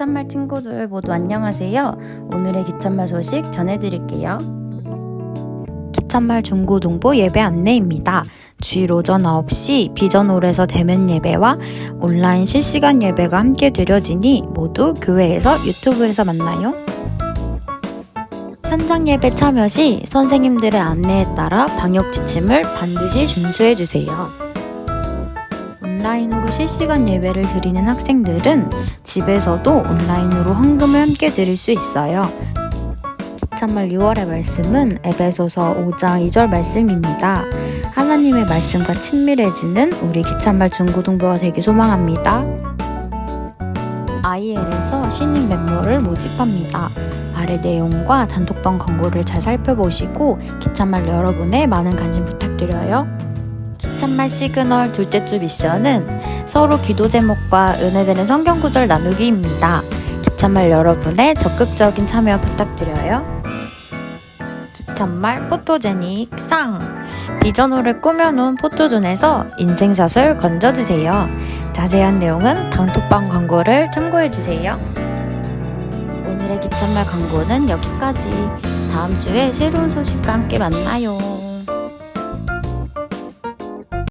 기참말 친구들 모두 안녕하세요. 오늘의 기참말 소식 전해드릴게요. 기참말 중고등부 예배 안내입니다. 주일 오전 9시 비전홀에서 대면 예배와 온라인 실시간 예배가 함께 드려지니 모두 교회에서 유튜브에서 만나요. 현장 예배 참여 시 선생님들의 안내에 따라 방역 지침을 반드시 준수해 주세요. 온라인으로 실시간 예배를 드리는 학생들은 집에서도 온라인으로 헌금을 함께 드릴 수 있어요. 참말 6월의 말씀은 에베소서 5장 2절 말씀입니다. 하나님의 말씀과 친밀해지는 우리 기참말 중고등부가 되기 소망합니다. IL에서 신입 멤버를 모집합니다. 아래 내용과 단톡방 광고를 잘 살펴보시고 기참말 여러분의 많은 관심 부탁드려요. 기참말 시그널 둘째 주 미션은 서로 기도 제목과 은혜되는 성경 구절 나누기입니다. 기참말 여러분의 적극적인 참여 부탁드려요. 기참말 포토제닉 상 비전홀을 꾸며놓은 포토존에서 인생샷을 건져주세요. 자세한 내용은 단톡방 광고를 참고해주세요. 오늘의 기참말 광고는 여기까지. 다음 주에 새로운 소식과 함께 만나요.